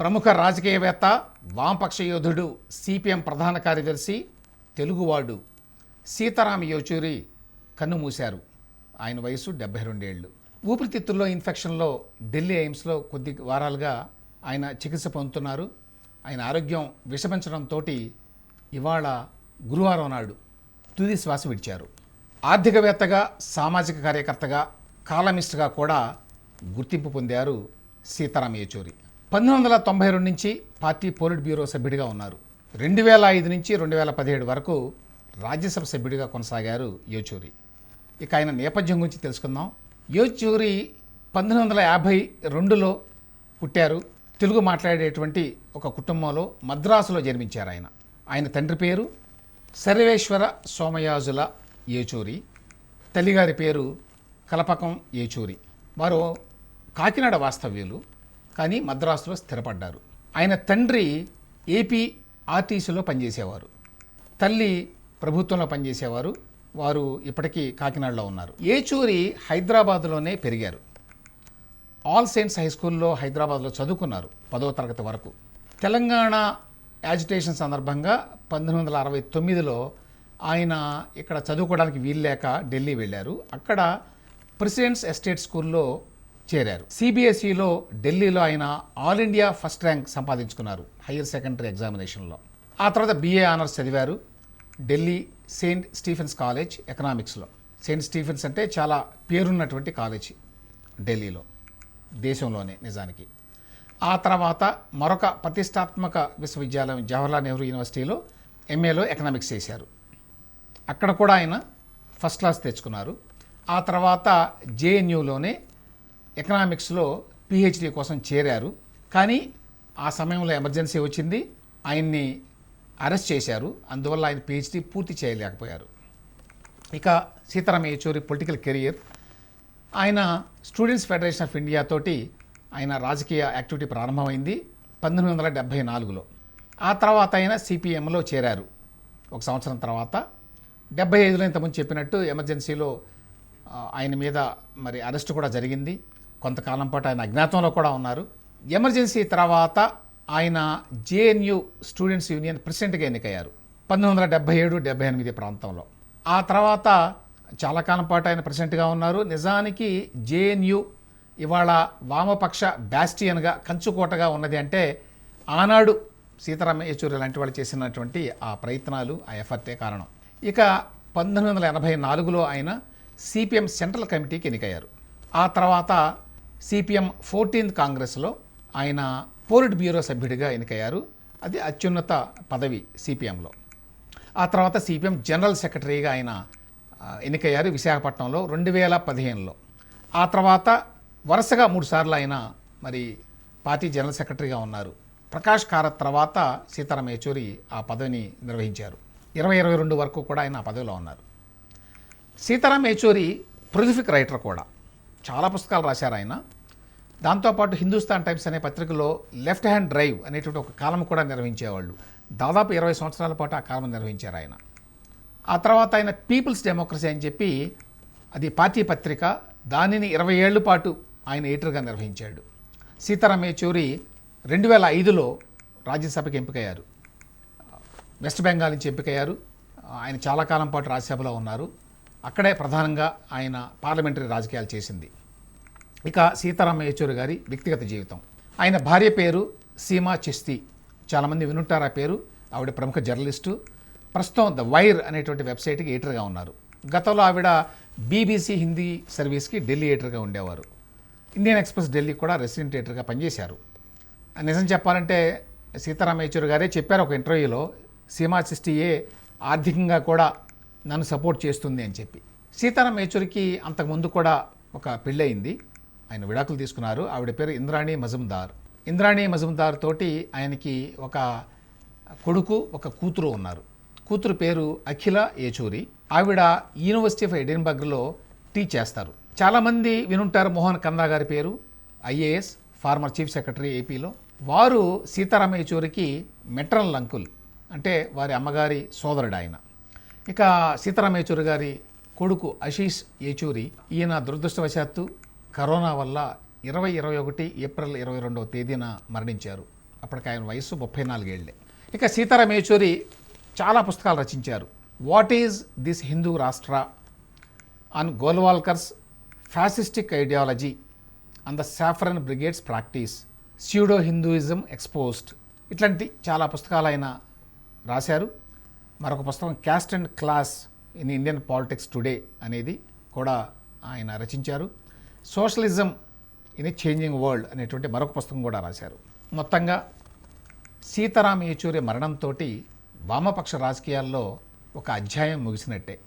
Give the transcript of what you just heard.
ప్రముఖ రాజకీయవేత్త వామపక్ష యోధుడు సిపిఎం ప్రధాన కార్యదర్శి తెలుగువాడు సీతారాం యోచూరి కన్నుమూశారు ఆయన వయసు డెబ్బై రెండేళ్ళు ఊపిరితిత్తుల్లో ఇన్ఫెక్షన్లో ఢిల్లీ ఎయిమ్స్లో కొద్ది వారాలుగా ఆయన చికిత్స పొందుతున్నారు. ఆయన ఆరోగ్యం విషమించడంతో ఇవాళ గురువారం నాడు తుది శ్వాస విడిచారు. ఆర్థికవేత్తగా సామాజిక కార్యకర్తగా కాలమిస్ట్గా కూడా గుర్తింపు పొందారు సీతారాం యేచూరి. పంతొమ్మిది వందల తొంభై రెండు నుంచి పార్టీ పోలిట్ బ్యూరో సభ్యుడిగా ఉన్నారు. రెండు వేల ఐదు నుంచి రెండు వేల పదిహేడు వరకు రాజ్యసభ సభ్యుడిగా కొనసాగారు యోచూరి. ఇక ఆయన నేపథ్యం గురించి తెలుసుకుందాం. యోచూరి పంతొమ్మిది వందల యాభై రెండులో పుట్టారు. తెలుగు మాట్లాడేటువంటి ఒక కుటుంబంలో మద్రాసులో జన్మించారు ఆయన. ఆయన తండ్రి పేరు సర్వేశ్వర సోమయాజుల ఏచూరి తల్లిగారి పేరు కలపకం ఏచూరి వారు కాకినాడ వాస్తవ్యులు. కానీ మద్రాసులో స్థిరపడ్డారు. ఆయన తండ్రి ఏపీ ఆర్టీసీలో పనిచేసేవారు. తల్లి ప్రభుత్వంలో పనిచేసేవారు. వారు ఇప్పటికీ కాకినాడలో ఉన్నారు. ఏచూరి హైదరాబాద్లోనే పెరిగారు. ఆల్ సెయింట్స్ హై స్కూల్లో హైదరాబాద్లో చదువుకున్నారు పదవ తరగతి వరకు. తెలంగాణ యాజిటేషన్ సందర్భంగా పంతొమ్మిది వందల అరవై తొమ్మిదిలో ఆయన ఇక్కడ చదువుకోవడానికి వీల్లేక ఢిల్లీ వెళ్ళారు. అక్కడ ప్రెసిడెంట్స్ ఎస్టేట్ స్కూల్లో చేరారు. సిబిఎస్ఈలో ఢిల్లీలో ఆయన ఆల్ ఇండియా ఫస్ట్ ర్యాంక్ సంపాదించుకున్నారు హయ్యర్ సెకండరీ ఎగ్జామినేషన్లో. ఆ తర్వాత బిఏ ఆనర్స్ చదివారు ఢిల్లీ సెయింట్ స్టీఫెన్స్ కాలేజ్ ఎకనామిక్స్లో. సెయింట్ స్టీఫెన్స్ అంటే చాలా పేరున్నటువంటి కాలేజ్ ఢిల్లీలో దేశంలోనే నిజానికి. ఆ తర్వాత మరొక ప్రతిష్టాత్మక విశ్వవిద్యాలయం జవహర్లాల్ నెహ్రూ యూనివర్సిటీలో ఎంఏలో ఎకనామిక్స్ చేశారు. అక్కడ కూడా ఆయన ఫస్ట్ క్లాస్ తెచ్చుకున్నారు. ఆ తర్వాత జేఎన్యూలోనే ఎకనామిక్స్లో పిహెచ్డి కోసం చేరారు. కానీ ఆ సమయంలో ఎమర్జెన్సీ వచ్చింది. ఆయన్ని అరెస్ట్ చేశారు. అందువల్ల ఆయన పిహెచ్డి పూర్తి చేయలేకపోయారు. ఇక సీతారాం యేచూరి పొలిటికల్ కెరియర్. ఆయన స్టూడెంట్స్ ఫెడరేషన్ ఆఫ్ ఇండియా తోటి ఆయన రాజకీయ యాక్టివిటీ ప్రారంభమైంది పంతొమ్మిది వందల డెబ్భై నాలుగులో. ఆ తర్వాత ఆయన సిపిఎంలో చేరారు. ఒక సంవత్సరం తర్వాత. డెబ్బై ఐదులో ఇంతకుముందు చెప్పినట్టు ఎమర్జెన్సీలో ఆయన మీద మరి అరెస్ట్ కూడా జరిగింది. కొంతకాలం పాటు ఆయన అజ్ఞాతంలో కూడా ఉన్నారు. ఎమర్జెన్సీ తర్వాత ఆయన జేఎన్యు స్టూడెంట్స్ యూనియన్ ప్రెసిడెంట్గా ఎన్నికయ్యారు. పంతొమ్మిది వందల డెబ్బై ఏడు డెబ్బై ఎనిమిది ప్రాంతంలో. ఆ తర్వాత చాలా కాలం పాటు ఆయన ప్రెసిడెంట్గా ఉన్నారు. నిజానికి జేఎన్యు ఇవాళ వామపక్ష బ్యాస్టియన్గా కంచుకోటగా ఉన్నది అంటే ఆనాడు సీతారామ యేచూరి లాంటి వాళ్ళు చేసినటువంటి ఆ ప్రయత్నాలు ఆ ఎఫర్టే కారణం. ఇక పంతొమ్మిది వందల ఎనభై నాలుగులో ఆయన సిపిఎం సెంట్రల్ కమిటీకి ఎన్నికయ్యారు. ఆ తర్వాత సిపిఎం ఫోర్టీన్త్ కాంగ్రెస్లో ఆయన పోలిట్ బ్యూరో సభ్యుడిగా ఎన్నికయ్యారు. అది అత్యున్నత పదవి సిపిఎంలో. ఆ తర్వాత సిపిఎం జనరల్ సెక్రటరీగా ఆయన ఎన్నికయ్యారు విశాఖపట్నంలో రెండు వేల పదిహేనులో. ఆ తర్వాత వరుసగా మూడుసార్లు ఆయన మరి పార్టీ జనరల్ సెక్రటరీగా ఉన్నారు. ప్రకాష్ కారత్ తర్వాత సీతారాం యేచూరి ఆ పదవిని నిర్వహించారు. ఇరవై ఇరవై రెండు వరకు కూడా ఆయన ఆ పదవిలో ఉన్నారు. సీతారాం యేచూరి ప్రొలిఫిక్ రైటర్ కూడా. చాలా పుస్తకాలు రాశారు ఆయన. దాంతోపాటు హిందుస్థాన్ టైమ్స్ అనే పత్రికలో లెఫ్ట్ హ్యాండ్ డ్రైవ్ అనేటువంటి ఒక కాలం కూడా నిర్వహించేవాళ్ళు. దాదాపు ఇరవై సంవత్సరాల పాటు ఆ కాలం నిర్వహించారు ఆయన. ఆ తర్వాత ఆయన పీపుల్స్ డెమోక్రసీ అని చెప్పి అది పార్టీ పత్రిక దానిని ఇరవై ఏళ్ళ పాటు ఆయన ఎడిటర్గా నిర్వహించాడు. సీతారాం యేచూరి రెండు వేల ఐదులో రాజ్యసభకి ఎంపికయ్యారు. వెస్ట్ బెంగాల్ నుంచి ఎంపికయ్యారు. ఆయన చాలా కాలం పాటు రాజ్యసభలో ఉన్నారు. అక్కడే ప్రధానంగా ఆయన పార్లమెంటరీ రాజకీయాలు చేసింది. ఇక సీతారామ యేచూరి గారి వ్యక్తిగత జీవితం. ఆయన భార్య పేరు సీమా చిస్తి. చాలామంది వినుంటారు ఆ పేరు. ఆవిడ ప్రముఖ జర్నలిస్టు. ప్రస్తుతం ద వైర్ అనేటువంటి వెబ్సైట్కి ఎడిటర్గా ఉన్నారు. గతంలో ఆవిడ బీబీసీ హిందీ సర్వీస్కి ఢిల్లీ ఎడిటర్గా ఉండేవారు. ఇండియన్ ఎక్స్ప్రెస్ ఢిల్లీ కూడా రెసిడెంట్ ఎడిటర్గా పనిచేశారు. నిజం చెప్పాలంటే సీతారామ యేచూరి గారే చెప్పారు ఒక ఇంటర్వ్యూలో సీమా చిస్టియే ఆర్థికంగా కూడా నన్ను సపోర్ట్ చేస్తుంది అని చెప్పి. సీతారాం యేచూరికి అంతకుముందు కూడా ఒక పెళ్ళయింది. ఆయన విడాకులు తీసుకున్నారు. ఆవిడ పేరు ఇంద్రాణి మజుందార్. ఇంద్రాణి మజుందార్ తోటి ఆయనకి ఒక కొడుకు ఒక కూతురు ఉన్నారు. కూతురు పేరు అఖిల ఏచూరి ఆవిడ యూనివర్సిటీ ఆఫ్ ఎడిన్బర్గ్లో టీచ్ చేస్తారు. చాలామంది వినుంటారు మోహన్ కందా గారి పేరు. ఐఏఎస్ ఫార్మర్ చీఫ్ సెక్రటరీ ఏపీలో. వారు సీతారామ యేచూరికి మెట్రల్ అంకుల్. అంటే వారి అమ్మగారి సోదరుడు ఆయన ఇక సీతారాం యేచూరి గారి కొడుకు అశీష్ యేచూరి ఈయన దురదృష్టవశాత్తు కరోనా వల్ల ఇరవై ఇరవై ఒకటి ఏప్రిల్ ఇరవై రెండవ తేదీన మరణించారు. అప్పటికి ఆయన వయసు ముప్పై నాలుగేళ్ళే ఇక సీతారాం యేచూరి చాలా పుస్తకాలు రచించారు. What is this Hindu Rashtra on Golwalkar's fascistic ideology and the saffron brigade's practice pseudo Hinduism exposed ఇట్లాంటి చాలా పుస్తకాలు ఆయన రాశారు. మరొక పుస్తకం caste and class in Indian politics today అనేది కూడా ఆయన రచించారు. Socialism in a changing world అనేటువంటి మరొక పుస్తకం కూడా రాశారు. మొత్తంగా సీతారాం యేచూరి మరణంతో వామపక్ష రాజకీయాల్లో ఒక అధ్యాయం ముగిసినట్టే.